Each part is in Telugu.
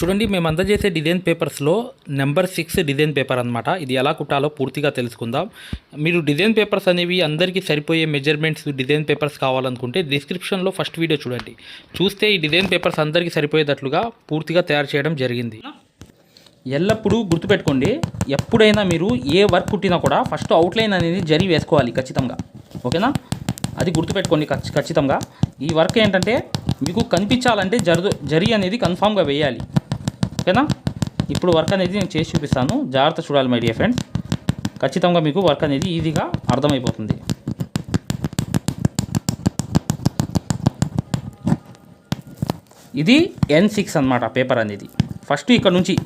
చూడండి మేము అందజేసే డిజైన్ పేపర్స్లో నెంబర్ సిక్స్ డిజైన్ పేపర్ అనమాట ఇది ఎలా కుట్టాలో పూర్తిగా తెలుసుకుందాం. మీరు డిజైన్ పేపర్స్ అనేవి అందరికీ సరిపోయే మెజర్మెంట్స్ డిజైన్ పేపర్స్ కావాలనుకుంటే డిస్క్రిప్షన్లో ఫస్ట్ వీడియో చూడండి. చూస్తే ఈ డిజైన్ పేపర్స్ అందరికీ సరిపోయేటట్లుగా పూర్తిగా తయారు చేయడం జరిగింది. ఎల్లప్పుడూ గుర్తుపెట్టుకోండి ఎప్పుడైనా మీరు ఏ వర్క్ కుట్టినా కూడా ఫస్ట్ అవుట్లైన్ అనేది జరి వేసుకోవాలి ఖచ్చితంగా. ఓకేనా? అది గుర్తుపెట్టుకోండి ఖచ్చితంగా. ఈ వర్క్ ఏంటంటే మీకు కనిపించాలంటే జరు జరి అనేది కన్ఫామ్గా వేయాలి. ఓకేనా? ఇప్పుడు వర్క్ అనేది నేను చేసి చూపిస్తాను. జాగ్రత్త చూడాలి మై డియర్ ఫ్రెండ్స్ ఖచ్చితంగా మీకు వర్క్ అనేది ఈజీగా అర్థమైపోతుంది. ఇది ఎన్ సిక్స్ అనమాట పేపర్ అనేది. ఫస్ట్ ఇక్కడ నుంచి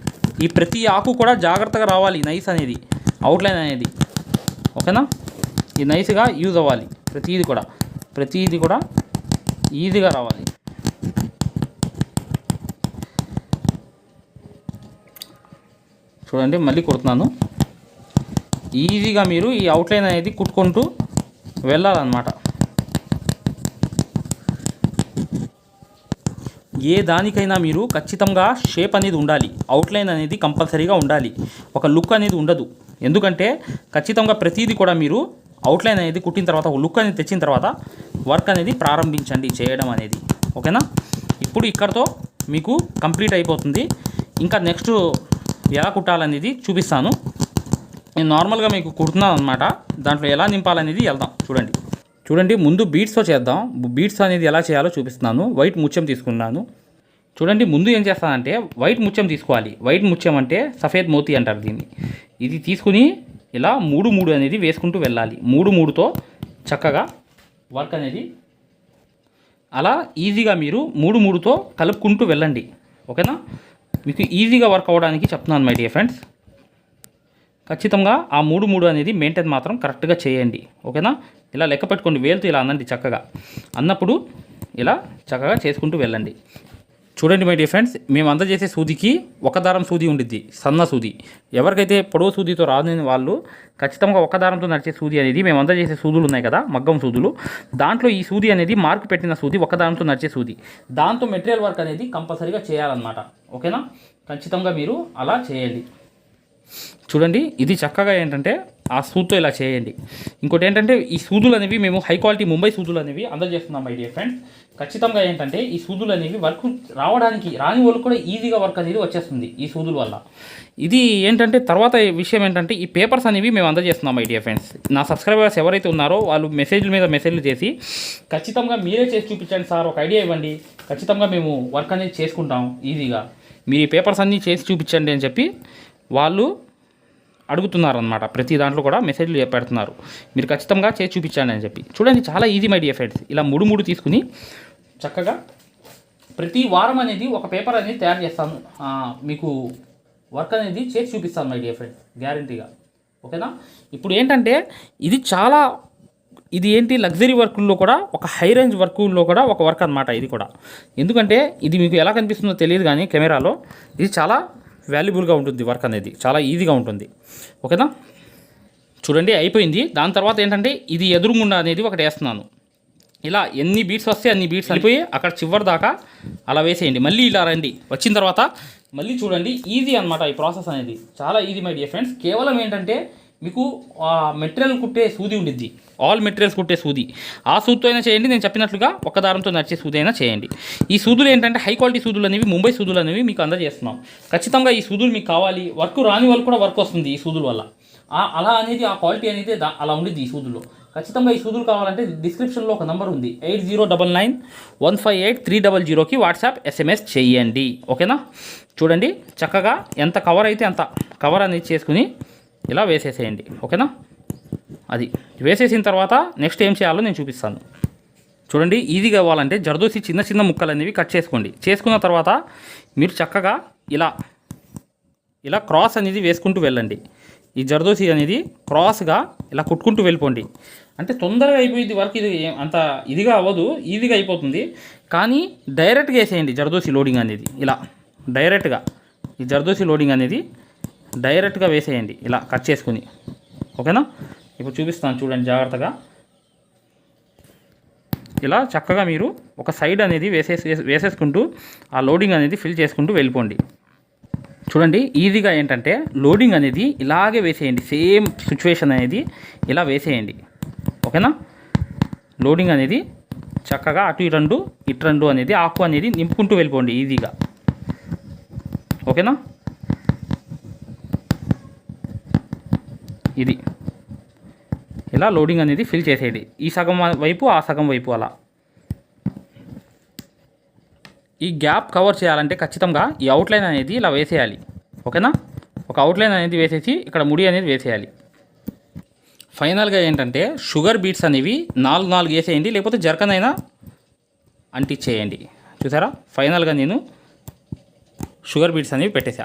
ఈ ప్రతి ఆకు కూడా జాగ్రత్తగా రావాలి నైస్ అనేది అవుట్లైన్ అనేది. ఓకేనా? ఈ నైస్గా యూజ్ అవ్వాలి. ప్రతిదీ కూడా ప్రతిదీ కూడా ఈజీగా రావాలి. చూడండి మళ్ళీ కుడుతున్నాను. ఈజీగా మీరు ఈ అవుట్లైన్ అనేది కుట్టుకుంటూ వెళ్ళాలన్నమాట. ఏ దానికైనా మీరు ఖచ్చితంగా షేప్ అనేది ఉండాలి. అవుట్లైన్ అనేది కంపల్సరీగా ఉండాలి. ఒక లుక్ అనేది ఉండదు. ఎందుకంటే ఖచ్చితంగా ప్రతిదీ కూడా మీరు అవుట్లైన్ అనేది కుట్టిన తర్వాత ఒక లుక్ అనేది తెచ్చిన తర్వాత వర్క్ అనేది ప్రారంభించండి చేయడం అనేది. ఓకేనా ఇప్పుడు ఇక్కడతో మీకు కంప్లీట్ అయిపోతుంది. ఇంకా నెక్స్ట్ ఎలా కుట్టాలనేది చూపిస్తాను. నేను నార్మల్గా మీకు కుడుతున్నాను అనమాట దాంట్లో ఎలా నింపాలనేది వెళ్దాం. చూడండి. చూడండి ముందు బీట్స్తో చేద్దాం. బీట్స్ అనేది ఎలా చేయాలో చూపిస్తున్నాను. వైట్ ముత్యం తీసుకున్నాను. చూడండి ముందు ఏం చేస్తానంటే వైట్ ముత్యం తీసుకోవాలి. వైట్ ముత్యం అంటే సఫేద్ మోతి అంటారు దీన్ని. ఇది తీసుకుని ఇలా మూడు మూడు అనేది వేసుకుంటూ వెళ్ళాలి. మూడు మూడుతో చక్కగా వర్క్ అనేది అలా ఈజీగా మీరు మూడు మూడుతో కలుపుకుంటూ వెళ్ళండి. ఓకేనా? మీకు ఈజీగా వర్క్ అవ్వడానికి చెప్తున్నాను మై డియర్ ఫ్రెండ్స్ ఖచ్చితంగా ఆ మూడు మూడు అనేది మెయింటైన్ మాత్రం కరెక్ట్గా చేయండి. ఓకేనా ఇలా లెక్క పెట్టుకోండి వేలుతో ఇలా అనండి చక్కగా. అన్నప్పుడు ఇలా చక్కగా చేసుకుంటూ వెళ్ళండి. చూడండి మై డియర్ ఫ్రెండ్స్ మేము అందజేసే సూదికి ఒక దారం సూది ఉండిద్ది సన్న సూది. ఎవరికైతే పొడవు సూదితో రాని వాళ్ళు ఖచ్చితంగా ఒక దారంతో నడిచే సూది అనేది మేము అందజేసే సూదులు ఉన్నాయి కదా మగ్గం సూదులు. దాంట్లో ఈ సూది అనేది మార్కు పెట్టిన సూది ఒక దారంతో నడిచే సూది. దాంతో మెటీరియల్ వర్క్ అనేది కంపల్సరీగా చేయాలన్నమాట. ఓకేనా? ఖచ్చితంగా మీరు అలా చేయండి. చూడండి ఇది చక్కగా ఏంటంటే ఆ సూతో ఇలా చేయండి. ఇంకోటి ఏంటంటే ఈ సూదులు అనేవి మేము హై క్వాలిటీ ముంబై సూదులు అనేవి అందజేస్తున్నాం మై డియర్ ఫ్రెండ్స్ ఖచ్చితంగా ఏంటంటే ఈ సూదులు అనేవి వర్క్ రావడానికి రాని వాళ్ళకి కూడా ఈజీగా వర్క్ అనేది వచ్చేస్తుంది ఈ సూదుల వల్ల. ఇది ఏంటంటే తర్వాత విషయం ఏంటంటే ఈ పేపర్స్ అనేవి మేము అందజేస్తున్నాం మై డియర్ ఫ్రెండ్స్ నా సబ్స్క్రైబర్స్ ఎవరైతే ఉన్నారో వాళ్ళు మెసేజ్ల మీద మెసేజ్లు చేసి ఖచ్చితంగా మీరే చేసి చూపించండి సార్ ఒక ఐడియా ఇవ్వండి. ఖచ్చితంగా మేము వర్క్ అనేది చేసుకుంటాం ఈజీగా మీరు ఈ పేపర్స్ అన్నీ చేసి చూపించండి అని చెప్పి వాళ్ళు అడుగుతున్నారనమాట ప్రతి దాంట్లో కూడా మెసేజ్లు పెడుతున్నారు మీరు ఖచ్చితంగా చేసి చూపించండి అని చెప్పి. చూడండి చాలా ఈజీ మై డియర్ ఫ్రెండ్స్ ఇలా మూడు మూడు తీసుకుని చక్కగా ప్రతి వారం అనేది ఒక పేపర్ అనేది తయారు చేస్తాను. మీకు వర్క్ అనేది చేసి చూపిస్తాను మై డియర్ ఫ్రెండ్స్ గ్యారంటీగా ఓకేనా? ఇప్పుడు ఏంటంటే ఇది చాలా ఇది ఏంటి లగ్జరీ వర్కుల్లో కూడా ఒక హై రేంజ్ వర్కుల్లో కూడా ఒక వర్క్ అనమాట ఇది కూడా. ఎందుకంటే ఇది మీకు ఎలా కనిపిస్తుందో తెలియదు కానీ కెమెరాలో ఇది చాలా వాల్యుబుల్గా ఉంటుంది వర్క్ అనేది. చాలా ఈజీగా ఉంటుంది. ఓకేనా? చూడండి అయిపోయింది. దాని తర్వాత ఏంటంటే ఇది ఎదురుగుండా అనేది ఒకటి వేస్తున్నాను. ఇలా ఎన్ని బీట్స్ వస్తే అన్ని బీట్స్ అయిపోయి అక్కడ చివరి దాకా అలా వేసేయండి. మళ్ళీ ఇలా రండి. వచ్చిన తర్వాత మళ్ళీ చూడండి. ఈజీ అనమాట ఈ ప్రాసెస్ అనేది. చాలా ఈజీ మై డియర్ ఫ్రెండ్స్. కేవలం ఏంటంటే మీకు మెటీరియల్ కుట్టే సూది ఉండిద్ది. ఆల్ మెటీరియల్స్ కుట్టే సూది. ఆ సూదితో అయినా చేయండి నేను చెప్పినట్లుగా ఒక దారంతో నడిచే సూది అయినా చేయండి. ఈ సూదులు ఏంటంటే హై క్వాలిటీ సూదులు అనేవి ముంబై సూదులు అనేవి మీకు అందజేస్తున్నాం. ఖచ్చితంగా ఈ సూదులు మీకు కావాలి. వర్క్ రాని వాళ్ళు కూడా వర్క్ వస్తుంది ఈ సూదుల వల్ల. అలా అనేది ఆ క్వాలిటీ అనేది దా- అలా ఉండిద్ది ఈ సూదుల్లో. ఖచ్చితంగా ఈ సూదులు కావాలంటే డిస్క్రిప్షన్లో ఒక నంబర్ ఉంది. Eight zero double nine one five eight three double జీరోకి వాట్సాప్ ఎస్ఎంఎస్ చేయండి. ఓకేనా? చూడండి చక్కగా ఎంత కవర్ అయితే అంత కవర్ అనేది చేసుకుని ఇలా వేసేసేయండి. ఓకేనా? అది. వేసేసిన తర్వాత నెక్స్ట్ ఏం చేయాలో నేను చూపిస్తాను. చూడండి ఈజీగా అవ్వాలంటే జరదోసి చిన్న చిన్న ముక్కలు అనేవి కట్ చేసుకోండి. చేసుకున్న తర్వాత మీరు చక్కగా ఇలా ఇలా క్రాస్ అనేది వేసుకుంటూ వెళ్ళండి. ఈ జరదోసి అనేది క్రాస్గా ఇలా కుట్టుకుంటూ వెళ్ళిపోండి. అంటే తొందరగా అయిపోయింది వర్క్ ఇది అంత ఇదిగా అవ్వదు ఈజీగా అయిపోతుంది. కానీ డైరెక్ట్గా వేసేయండి జరదోసి లోడింగ్ అనేది. ఇలా డైరెక్ట్గా ఈ జరదోసి లోడింగ్ అనేది డైరెక్ట్గా వేసేయండి. ఇలా కట్ చేసుకుని. ఓకేనా? ఇప్పుడు చూపిస్తాను చూడండి జాగ్రత్తగా. ఇలా చక్కగా మీరు ఒక సైడ్ అనేది వేసేసి వేసేసుకుంటూ ఆ లోడింగ్ అనేది ఫిల్ చేసుకుంటూ వెళ్ళిపోండి. చూడండి ఈజీగా ఏంటంటే లోడింగ్ అనేది ఇలాగే వేసేయండి. సేమ్ సిచ్యువేషన్ అనేది ఇలా వేసేయండి. ఓకేనా? లోడింగ్ అనేది చక్కగా అటు ఇటు రెండు ఇటు రెండు అనేది ఆకు అనేది నింపుకుంటూ వెళ్ళిపోండి ఈజీగా. ఓకేనా? ఇది. ఇలా లోడింగ్ అనేది ఫిల్ చేసేయండి. ఈ సగం వైపు ఆ సగం వైపు అలా. ఈ గ్యాప్ కవర్ చేయాలంటే ఖచ్చితంగా ఈ అవుట్లైన్ అనేది ఇలా వేసేయాలి. ఓకేనా? ఒక అవుట్లైన్ అనేది వేసేసి ఇక్కడ ముడి అనేది వేసేయాలి. ఫైనల్గా ఏంటంటే షుగర్ బీట్స్ అనేవి నాలుగు నాలుగు వేసేయండి లేకపోతే జర్కన్ అంటిచ్చేయండి అంటించేయండి చూసారా ఫైనల్గా నేను షుగర్ బీట్స్ అనేవి పెట్టేశా.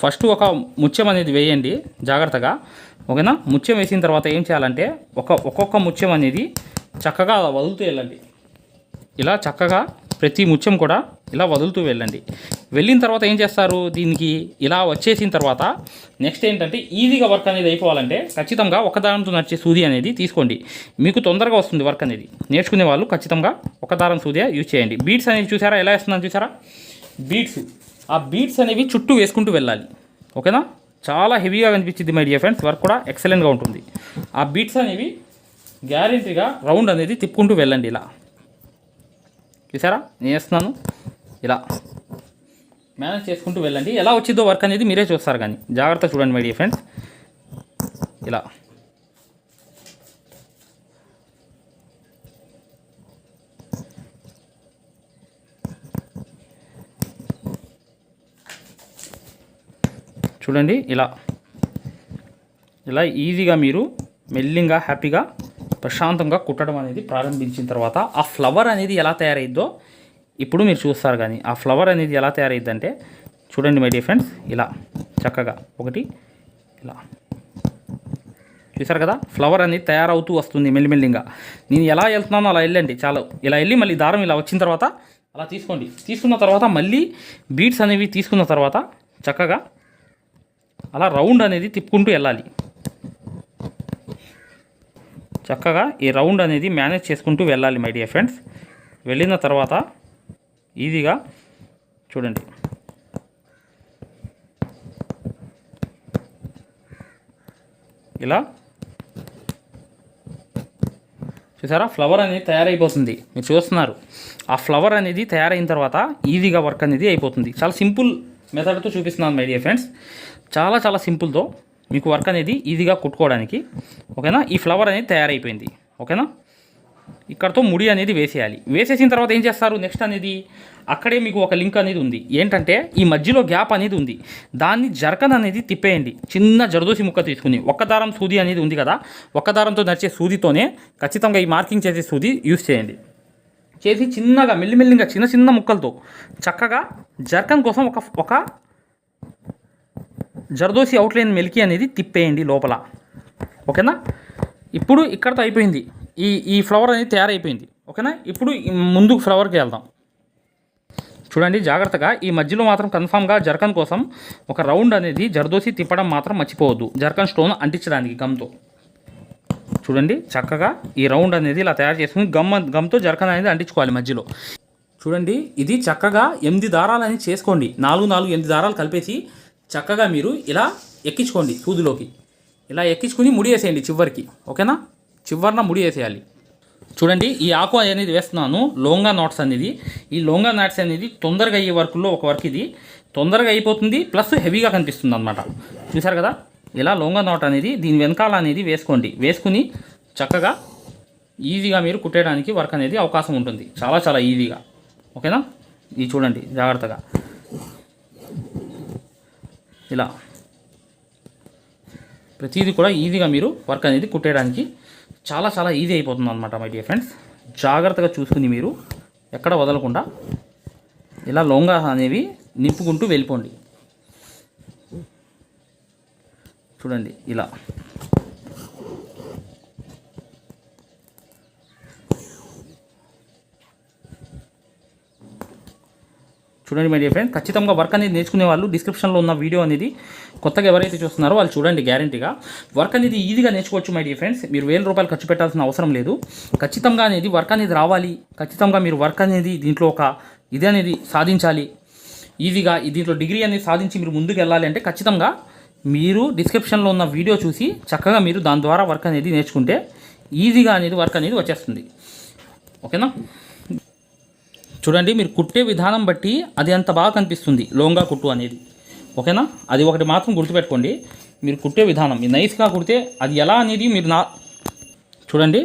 ఫస్ట్ ఒక ముత్యం అనేది వేయండి జాగ్రత్తగా. ఓకేనా? ముత్యం వేసిన తర్వాత ఏం చేయాలంటే ఒక ఒక్కొక్క ముత్యం అనేది చక్కగా వదులుతూ వెళ్ళండి. ఇలా చక్కగా ప్రతి ముత్యం కూడా ఇలా వదులుతూ వెళ్ళండి. వెళ్ళిన తర్వాత ఏం చేస్తారు? దీనికి ఇలా వచ్చేసిన తర్వాత నెక్స్ట్ ఏంటంటే ఈజీగా వర్క్ అనేది అయిపోవాలంటే ఖచ్చితంగా ఒక దారంతో నడిచే సూది అనేది తీసుకోండి. మీకు తొందరగా వస్తుంది వర్క్ అనేది. నేర్చుకునే వాళ్ళు ఖచ్చితంగా ఒక దారం యూజ్ చేయండి. బీట్స్ అనేది చూసారా? ఎలా వేస్తుందని చూసారా? బీట్స్ ఆ బీట్స్ అనేవి చుట్టూ వేసుకుంటూ వెళ్ళాలి. ఓకేనా? చాలా హెవీగా కనిపించింది మై డియర్ ఫ్రెండ్స్ వర్క్ కూడా ఎక్సలెంట్గా ఉంటుంది. ఆ బీట్స్ అనేవి గ్యారెంటీగా రౌండ్ అనేది తిప్పుకుంటూ వెళ్ళండి ఇలా. చూసారా? నేను వేస్తున్నాను ఇలా. మేనేజ్ చేసుకుంటూ వెళ్ళండి. ఎలా వచ్చిందో వర్క్ అనేది మీరే చూస్తారు కానీ. జాగ్రత్త చూడండి మై డియర్ ఫ్రెండ్స్ ఇలా. చూడండి ఇలా. ఇలా ఈజీగా మీరు మెల్లింగా హ్యాపీగా ప్రశాంతంగా కుట్టడం అనేది ప్రారంభించిన తర్వాత ఆ ఫ్లవర్ అనేది ఎలా తయారైద్దో ఇప్పుడు మీరు చూస్తారు కానీ ఆ ఫ్లవర్ అనేది ఎలా తయారైద్దంటే చూడండి మై డియర్ ఫ్రెండ్స్ ఇలా చక్కగా ఒకటి ఇలా. చూసారు కదా? ఫ్లవర్ అనేది తయారవుతూ వస్తుంది మెల్లిమెల్లిగా. నేను ఎలా వెళ్తున్నానో అలా వెళ్ళండి చాలా. ఇలా వెళ్ళి మళ్ళీ దారం ఇలా వచ్చిన తర్వాత అలా తీసుకోండి. తీసుకున్న తర్వాత మళ్ళీ బీట్స్ అనేవి తీసుకున్న తర్వాత చక్కగా అలా రౌండ్ అనేది తిప్పుకుంటూ వెళ్ళాలి. చక్కగా ఈ రౌండ్ అనేది మేనేజ్ చేసుకుంటూ వెళ్ళాలి మై డియర్ ఫ్రెండ్స్. వెళ్ళిన తర్వాత ఈజీగా చూడండి. ఇలా చూసారా? ఫ్లవర్ అనేది తయారైపోతుంది. మీరు చూస్తున్నారు. ఆ ఫ్లవర్ అనేది తయారైన తర్వాత ఈజీగా వర్క్ అనేది అయిపోతుంది. చాలా సింపుల్ మెథడ్తో చూపిస్తున్నాను మై డియర్ ఫ్రెండ్స్. చాలా చాలా సింపుల్తో మీకు వర్క్ అనేది ఈజీగా కుట్టుకోవడానికి ఓకేనా? ఈ ఫ్లవర్ అనేది తయారైపోయింది ఓకేనా? ఇక్కడతో ముడి అనేది వేసేయాలి. వేసేసిన తర్వాత ఏం చేస్తారు? నెక్స్ట్ అనేది అక్కడే మీకు ఒక లింక్ అనేది ఉంది. ఏంటంటే ఈ మధ్యలో గ్యాప్ అనేది ఉంది. దాన్ని జరకన్ అనేది తిప్పేయండి. చిన్న జరదోసి ముక్క తీసుకుని. ఒక్క దారం సూది అనేది ఉంది కదా? ఒక్క దారంతో నడిచే సూదితోనే ఖచ్చితంగా ఈ మార్కింగ్ చేసే సూది యూస్ చేయండి. చేసి చిన్నగా మెల్లిమెల్లిగా చిన్న చిన్న ముక్కలతో చక్కగా జర్కన్ కోసం ఒక ఒక జర్దోసి అవుట్లైన్ మెలికి అనేది తిప్పేయండి లోపల. ఓకేనా? ఇప్పుడు ఇక్కడతో అయిపోయింది. ఈ ఈ ఫ్లవర్ అనేది తయారైపోయింది. ఓకేనా? ఇప్పుడు ముందుకు ఫ్లవర్కి వెళ్దాం. చూడండి జాగ్రత్తగా ఈ మధ్యలో మాత్రం కన్ఫామ్గా జర్కన్ కోసం ఒక రౌండ్ అనేది జర్దోసి తిప్పడం మాత్రం మర్చిపోవద్దు. జర్కన్ స్టోన్ అంటించడానికి గమ్తో చూడండి చక్కగా ఈ రౌండ్ అనేది ఇలా తయారు చేసుకుని గమ్ గమ్తో జర్కన్ అనేది అంటించుకోవాలి మధ్యలో. చూడండి ఇది చక్కగా ఎనిమిది దారాలు అనేది చేసుకోండి. నాలుగు నాలుగు ఎనిమిది దారాలు కలిపేసి చక్కగా మీరు ఇలా ఎక్కించుకోండి సూదులోకి. ఇలా ఎక్కించుకుని ముడి వేసేయండి చివరికి. ఓకేనా? చివరిన ముడి వేసేయాలి. చూడండి ఈ ఆకు అనేది వేస్తున్నాను. లోంగా నాట్స్ అనేది. ఈ లోంగా నాట్స్ అనేది తొందరగా అయ్యే వర్క్లో ఒక వర్క్ ఇది. తొందరగా అయిపోతుంది ప్లస్ హెవీగా కనిపిస్తుంది అనమాట చూసారు కదా? ఇలా లోంగా నాట్ అనేది దీని వెనకాల అనేది వేసుకోండి. వేసుకుని చక్కగా ఈజీగా మీరు కుట్టేయడానికి వర్క్ అనేది అవకాశం ఉంటుంది. చాలా చాలా ఈజీగా. ఓకేనా? ఇది చూడండి జాగ్రత్తగా. ఇలా. ప్రతిదీ కూడా ఈజీగా మీరు వర్క్ అనేది కుట్టేయడానికి చాలా చాలా ఈజీ అయిపోతుంది అనమాట మై డియర్ ఫ్రెండ్స్ జాగ్రత్తగా చూసుకుని మీరు ఎక్కడ వదలకుండా ఇలా లొంగా అనేవి నింపుకుంటూ వెళ్ళిపోండి. చూడండి ఇలా. చూడండి మై డియర్ ఫ్రెండ్ ఖచ్చితంగా వర్క్ అనేది నేర్చుకునే వాళ్ళు డిస్క్రిప్షన్లో ఉన్న వీడియో అనేది కొత్తగా ఎవరైతే చూస్తున్నారో వాళ్ళు చూడండి గ్యారంటీగా వర్క్ అనేది ఈజీగా నేర్చుకోవచ్చు మై డియర్ ఫ్రెండ్స్ మీరు వేల రూపాయలు ఖర్చు పెట్టాల్సిన అవసరం లేదు. ఖచ్చితంగా అనేది వర్క్ అనేది రావాలి. ఖచ్చితంగా మీరు వర్క్ అనేది దీంట్లో ఒక ఇది అనేది సాధించాలి. ఈజీగా దీంట్లో డిగ్రీ అనేది సాధించి మీరు ముందుకు వెళ్ళాలి అంటే ఖచ్చితంగా మీరు డిస్క్రిప్షన్లో ఉన్న వీడియో చూసి చక్కగా మీరు దాని ద్వారా వర్క్ అనేది నేర్చుకుంటే ఈజీగా అనేది వర్క్ అనేది వచ్చేస్తుంది. ఓకేనా చూడండి మీరు కుట్టే విధానం బట్టి అది అంత బాగా కనిపిస్తుంది లోంగా కుట్టు అనేది. ఓకేనా? అది ఒకటి మాత్రం గుర్తుపెట్టుకోండి. మీరు కుట్టే విధానం మీరు నైస్గా కుడితే అది ఎలా అనేది మీరు నా చూడండి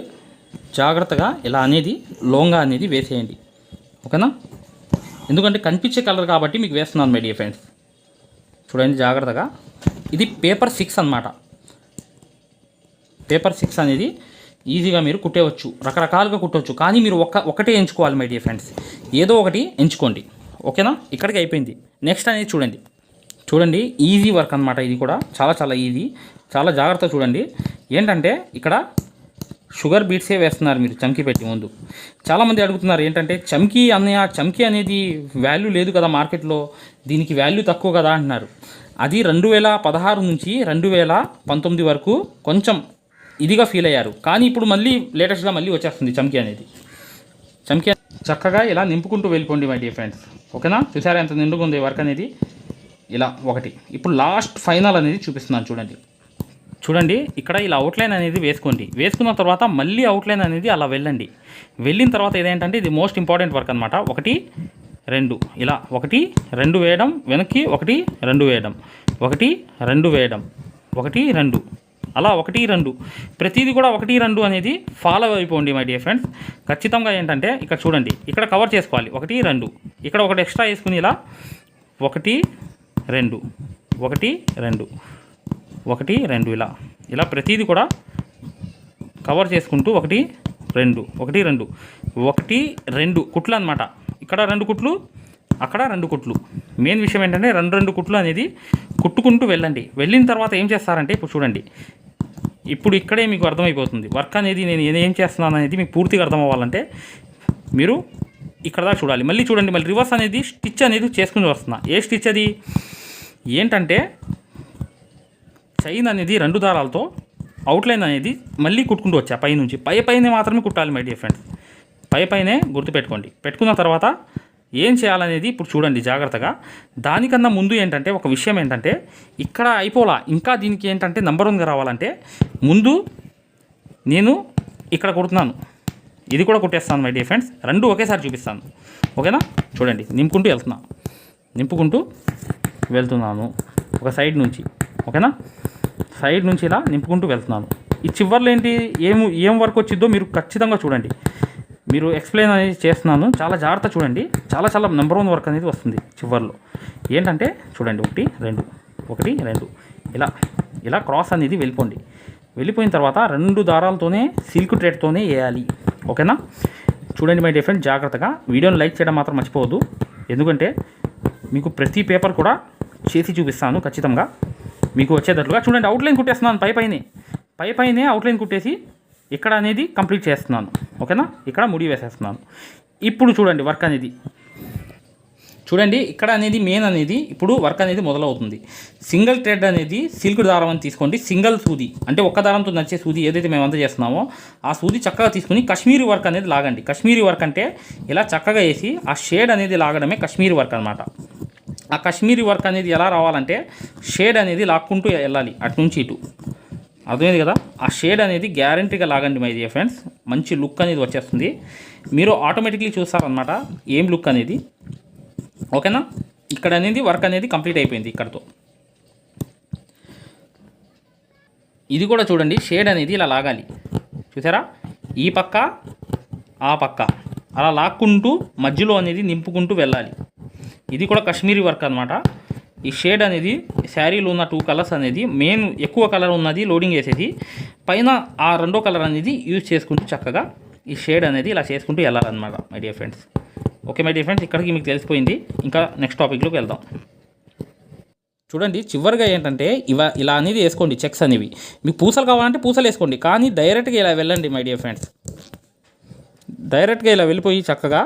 జాగ్రత్తగా ఇలా అనేది లోంగా అనేది వేసేయండి. ఓకేనా? ఎందుకంటే కనిపించే కలర్ కాబట్టి మీకు వేస్తున్నాను మై డియర్ ఫ్రెండ్స్ చూడండి జాగ్రత్తగా. ఇది పేపర్ సిక్స్ అన్నమాట. పేపర్ సిక్స్ అనేది ఈజీగా మీరు కుట్టేవచ్చు రకరకాలుగా కుట్టవచ్చు. కానీ మీరు ఒక్క ఒకటే ఎంచుకోవాలి మై డియర్ ఫ్రెండ్స్ ఏదో ఒకటి ఎంచుకోండి. ఓకేనా? ఇక్కడికి అయిపోయింది. నెక్స్ట్ అనేది చూడండి. చూడండి ఈజీ వర్క్ అనమాట ఇది కూడా. చాలా చాలా ఈజీ చాలా జాగ్రత్త చూడండి. ఏంటంటే ఇక్కడ షుగర్ బీట్సే వేస్తున్నారు మీరు చమ్కీ పెట్టి ముందు. చాలామంది అడుగుతున్నారు ఏంటంటే చమ్కీ అన్నయ్య చమ్కీ అనేది వాల్యూ లేదు కదా మార్కెట్లో. దీనికి వాల్యూ తక్కువ కదా అంటున్నారు. అది రెండు వేల పదహారు నుంచి రెండు వేల పంతొమ్మిది వరకు కొంచెం ఇదిగా ఫీల్ అయ్యారు. కానీ ఇప్పుడు మళ్ళీ లేటెస్ట్గా మళ్ళీ వచ్చేస్తుంది చమ్కీ అనేది. చమ్కీ చక్కగా ఇలా నింపుకుంటూ వెళ్ళిపోండి మై డియర్ ఫ్రెండ్స్ ఓకేనా? చూసారా ఎంత నిండుగా ఉంది వర్క్ అనేది? ఇలా ఒకటి. ఇప్పుడు లాస్ట్ ఫైనల్ అనేది చూపిస్తున్నాను చూడండి. చూడండి ఇక్కడ ఇలా అవుట్లైన్ అనేది వేసుకోండి. వేసుకున్న తర్వాత మళ్ళీ అవుట్లైన్ అనేది అలా వెళ్ళండి. వెళ్ళిన తర్వాత ఇదేంటంటే ఇది మోస్ట్ ఇంపార్టెంట్ వర్క్ అనమాట ఒకటి రెండు. ఇలా ఒకటి రెండు వేయడం వెనక్కి ఒకటి రెండు వేయడం. ఒకటి రెండు వేయడం. ఒకటి రెండు. అలా ఒకటి రెండు. ప్రతిదీ కూడా ఒకటి రెండు అనేది ఫాలో అయిపోండి మై డియర్ ఫ్రెండ్స్ ఖచ్చితంగా ఏంటంటే ఇక్కడ చూడండి ఇక్కడ కవర్ చేసుకోవాలి. ఒకటి రెండు. ఇక్కడ ఒకటి ఎక్స్ట్రా వేసుకుని ఇలా ఒకటి రెండు. ఒకటి రెండు. ఒకటి రెండు ఇలా. ఇలా ప్రతిదీ కూడా కవర్ చేసుకుంటూ ఒకటి రెండు. ఒకటి రెండు. ఒకటి రెండు కుట్లు అనమాట ఇక్కడ రెండు కుట్లు అక్కడ రెండు కుట్లు. మెయిన్ విషయం ఏంటంటే రెండు రెండు కుట్లు అనేది కుట్టుకుంటూ వెళ్ళండి. వెళ్ళిన తర్వాత ఏం చేస్తారంటే ఇప్పుడు చూడండి. ఇప్పుడు ఇక్కడే మీకు అర్థమైపోతుంది. వర్క్ అనేది నేను ఏం చేస్తున్నాను అనేది మీకు పూర్తిగా అర్థం అవ్వాలంటే మీరు ఇక్కడ దాకా చూడాలి. మళ్ళీ చూడండి. మళ్ళీ రివర్స్ అనేది స్టిచ్ అనేది చేసుకుని వస్తున్నా. ఏ స్టిచ్ అది? ఏంటంటే చైన్ అనేది రెండు దారాలతో అవుట్లైన్ అనేది మళ్ళీ కుట్టుకుంటూ వచ్చా పైనుంచి. పై పైనే మాత్రమే కుట్టాలి మై డియర్ ఫ్రెండ్స్. పై పైనే గుర్తుపెట్టుకోండి. పెట్టుకున్న తర్వాత ఏం చేయాలనేది ఇప్పుడు చూడండి జాగ్రత్తగా. దానికన్నా ముందు ఏంటంటే ఒక విషయం ఏంటంటే ఇక్కడ అయిపోలా. ఇంకా దీనికి ఏంటంటే నెంబర్ వన్గా రావాలంటే ముందు నేను ఇక్కడ కొడుతున్నాను. ఇది కూడా కొట్టేస్తాను మై డియర్ ఫ్రెండ్స్ రెండు ఒకేసారి చూపిస్తాను. ఓకేనా? చూడండి నింపుకుంటూ వెళ్తున్నా. నింపుకుంటూ వెళ్తున్నాను. ఒక సైడ్ నుంచి. ఓకేనా? సైడ్ నుంచి ఇలా నింపుకుంటూ వెళ్తున్నాను. ఈ చివర్లో ఏంటి? ఏం ఏం వర్క్ వచ్చిద్దో మీరు ఖచ్చితంగా చూడండి. మీరు ఎక్స్ప్లెయిన్ అనేది చేస్తున్నాను. చాలా జాగ్రత్త చూడండి. చాలా చాలా నెంబర్ వన్ వర్క్ అనేది వస్తుంది చివర్లో. ఏంటంటే చూడండి ఒకటి రెండు ఒకటి రెండు. ఇలా ఇలా క్రాస్ అనేది వెళ్ళిపోండి. వెళ్ళిపోయిన తర్వాత రెండు దారాలతోనే సిల్క్ ట్రేడ్తోనే వేయాలి. ఓకేనా చూడండి మై డిఫరెంట్ జాగ్రత్తగా. వీడియోని లైక్ చేయడం మాత్రం మర్చిపోవద్దు. ఎందుకంటే మీకు ప్రతి పేపర్ కూడా చేసి చూపిస్తాను ఖచ్చితంగా. మీకు వచ్చేటట్లుగా. చూడండి అవుట్లైన్ కుట్టేస్తున్నాను పై పైనే. పై పైనే అవుట్లైన్ కుట్టేసి ఇక్కడ అనేది కంప్లీట్ చేస్తున్నాను. ఓకేనా? ఇక్కడ ముడి వేసేస్తున్నాను. ఇప్పుడు చూడండి వర్క్ అనేది. చూడండి ఇక్కడ అనేది మెయిన్ అనేది ఇప్పుడు వర్క్ అనేది మొదలవుతుంది. సింగిల్ థ్రెడ్ అనేది సిల్క్ దారం అని తీసుకోండి. సింగిల్ సూది. అంటే ఒక్క దారంతో నచ్చే సూది ఏదైతే మేము అంత చేస్తున్నామో ఆ సూది చక్కగా తీసుకుని కశ్మీరీ వర్క్ అనేది లాగండి. కశ్మీరీ వర్క్ అంటే ఇలా చక్కగా వేసి ఆ షేడ్ అనేది లాగడమే కశ్మీరీ వర్క్ అనమాట ఆ కశ్మీరీ వర్క్ అనేది ఎలా రావాలంటే షేడ్ అనేది లాక్కుంటూ వెళ్ళాలి అటు నుంచి ఇటు. అర్థమైంది కదా? ఆ షేడ్ అనేది గ్యారంటీగా లాగండి మై డియర్ ఫ్రెండ్స్ మంచి లుక్ అనేది వచ్చేస్తుంది. మీరు ఆటోమేటిక్లీ చూస్తారనమాట ఏం లుక్ అనేది. ఓకేనా? ఇక్కడ అనేది వర్క్ అనేది కంప్లీట్ అయిపోయింది ఇక్కడతో. ఇది కూడా చూడండి షేడ్ అనేది ఇలా లాగాలి. చూసారా? ఈ పక్క ఆ పక్క. అలా లాక్కుంటూ మధ్యలో అనేది నింపుకుంటూ వెళ్ళాలి. ఇది కూడా కశ్మీరీ వర్క్ అనమాట ఈ షేడ్ అనేది శారీలో ఉన్న టూ కలర్స్ అనేది మెయిన్ ఎక్కువ కలర్ ఉన్నది లోడింగ్ చేసేది. పైన ఆ రెండో కలర్ అనేది యూజ్ చేసుకుంటూ చక్కగా ఈ షేడ్ అనేది ఇలా చేసుకుంటూ వెళ్ళాలన్నమాట my dear friends okay my dear friends ఇక్కడికి మీకు తెలిసిపోయింది. ఇంకా నెక్స్ట్ టాపిక్లోకి వెళ్దాం. చూడండి చివరిగా ఏంటంటే ఇవ ఇలా అనేది వేసుకోండి చెక్స్ అనేవి. మీకు పూసలు కావాలంటే పూసలు వేసుకోండి కానీ డైరెక్ట్గా ఇలా వెళ్ళండి మై డియర్ ఫ్రెండ్స్ డైరెక్ట్గా ఇలా వెళ్ళిపోయి చక్కగా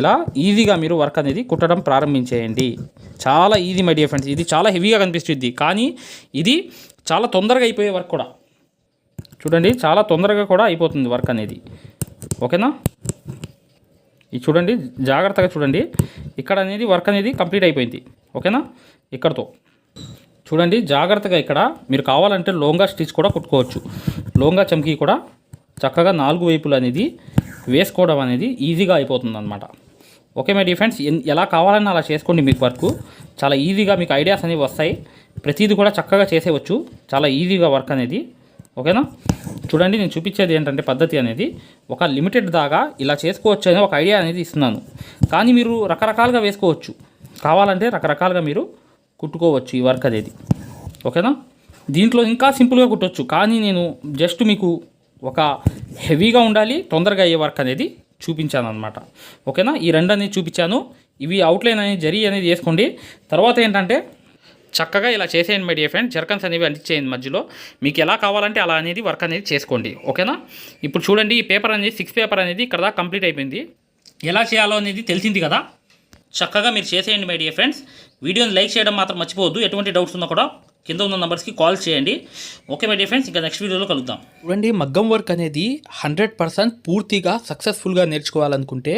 ఇలా ఈజీగా మీరు వర్క్ అనేది కుట్టడం ప్రారంభించేయండి. చాలా ఈజీ మై డియర్ ఫ్రెండ్స్ ఇది చాలా హెవీగా కనిపిస్తుంది. కానీ ఇది చాలా తొందరగా అయిపోయే వర్క్ కూడా. చూడండి చాలా తొందరగా కూడా అయిపోతుంది వర్క్ అనేది. ఓకేనా ఇది చూడండి జాగ్రత్తగా చూడండి. ఇక్కడ అనేది వర్క్ అనేది కంప్లీట్ అయిపోయింది. ఓకేనా ఇక్కడతో. చూడండి జాగ్రత్తగా ఇక్కడ మీరు కావాలంటే లోంగా స్టిచ్ కూడా కుట్టుకోవచ్చు. లోంగా చమ్కీ కూడా చక్కగా నాలుగు వైపులు అనేది వేసుకోవడం అనేది ఈజీగా అయిపోతుంది అనమాట ఓకే మై డిఫెండ్స్ ఎలా కావాలన్నా అలా చేసుకోండి మీకు వర్క్. చాలా ఈజీగా మీకు ఐడియాస్ అనేవి వస్తాయి. ప్రతిదీ కూడా చక్కగా చేసేవచ్చు. చాలా ఈజీగా వర్క్ అనేది. ఓకేనా? చూడండి నేను చూపించేది ఏంటంటే పద్ధతి అనేది. ఒక లిమిటెడ్ దాకా ఇలా చేసుకోవచ్చు అనే ఒక ఐడియా అనేది ఇస్తున్నాను. కానీ మీరు రకరకాలుగా వేసుకోవచ్చు. కావాలంటే రకరకాలుగా మీరు కుట్టుకోవచ్చు ఈ వర్క్ అనేది. ఓకేనా? దీంట్లో ఇంకా సింపుల్గా కుట్టొచ్చు. కానీ నేను జస్ట్ మీకు ఒక హెవీగా ఉండాలి తొందరగా అయ్యే వర్క్ అనేది చూపించాను అనమాట ఓకేనా? ఈ రెండు అనేది చూపించాను. ఇవి అవుట్లైన్ అనేది జరీ అనేది వేసుకోండి. తర్వాత ఏంటంటే చక్కగా ఇలా చేసేయండి మై డియర్ ఫ్రెండ్ జర్కన్స్ అనేవి అంటించేయండి మధ్యలో. మీకు ఎలా కావాలంటే అలా అనేది వర్క్ అనేది చేసుకోండి. ఓకేనా? ఇప్పుడు చూడండి ఈ పేపర్ అనేది సిక్స్ పేపర్ అనేది ఇక్కడ కంప్లీట్ అయిపోయింది. ఎలా చేయాలో అనేది తెలిసింది కదా? చక్కగా మీరు చేసేయండి మై డియర్ ఫ్రెండ్స్ వీడియోని లైక్ చేయడం మాత్రం మర్చిపోవద్దు. ఎటువంటి డౌట్స్ ఉన్నా కూడా కింద ఉన్న నెంబర్స్కి కాల్ చేయండి. ఓకే మై డియర్ ఫ్రెండ్స్ ఇంకా నెక్స్ట్ వీడియోలో కలుద్దాం. చూడండి మగ్గం వర్క్ అనేది హండ్రెడ్ పర్సెంట్ పూర్తిగా సక్సెస్ఫుల్గా నేర్చుకోవాలనుకుంటే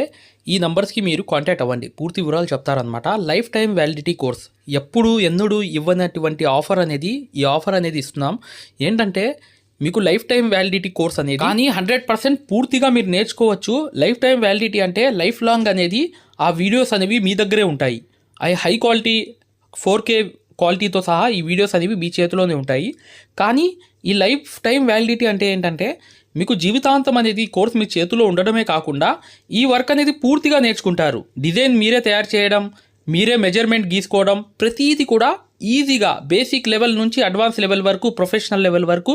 ఈ నెంబర్స్కి మీరు కాంటాక్ట్ అవ్వండి. పూర్తి వివరాలు చెప్తారనమాట లైఫ్ టైం వ్యాలిడిటీ కోర్స్ ఎప్పుడు ఎన్నడూ ఇవ్వనటువంటి ఆఫర్ అనేది ఈ ఆఫర్ అనేది ఇస్తున్నాం. ఏంటంటే మీకు లైఫ్ టైం వ్యాలిడిటీ కోర్స్ అనేది కానీ హండ్రెడ్ పర్సెంట్ పూర్తిగా మీరు నేర్చుకోవచ్చు. లైఫ్ టైం వ్యాలిడిటీ అంటే లైఫ్ లాంగ్ అనేది ఆ వీడియోస్ అనేవి మీ దగ్గరే ఉంటాయి. అవి హై క్వాలిటీ ఫోర్ కే క్వాలిటీతో సహా ఈ వీడియోస్ అనేవి మీ చేతిలోనే ఉంటాయి. కానీ ఈ లైఫ్ టైం వ్యాలిడిటీ అంటే ఏంటంటే మీకు జీవితాంతం అనేది కోర్స్ మీ చేతిలో ఉండడమే కాకుండా ఈ వర్క్ అనేది పూర్తిగా నేర్చుకుంటారు. డిజైన్ మీరే తయారు చేయడం మీరే మెజర్మెంట్ గీసుకోవడం ప్రతిదీ కూడా ఈజీగా బేసిక్ లెవెల్ నుంచి అడ్వాన్స్ లెవెల్ వరకు ప్రొఫెషనల్ లెవెల్ వరకు